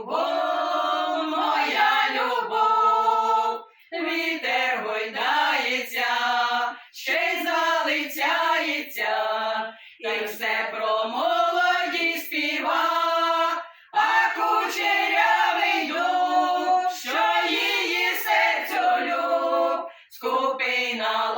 любов, моя любов, вітер гойдається, ще й залицяється, та й все про молоді співа, а кучерявий дух, що її серцю люб, скупий на.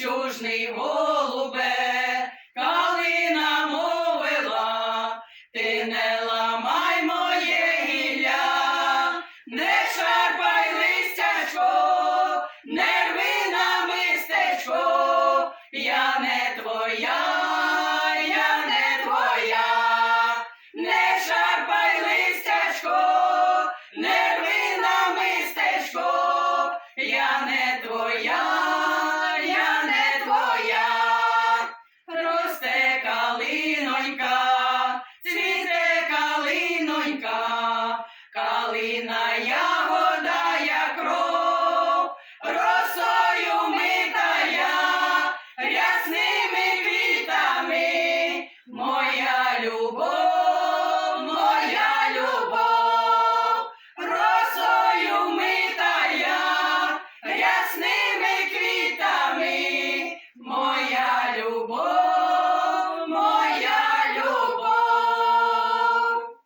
Южний голубе, калина мовила, ти не ламай моє гілля, не шарпай листячко, не рви на мистечко, я не твоя, Калина я.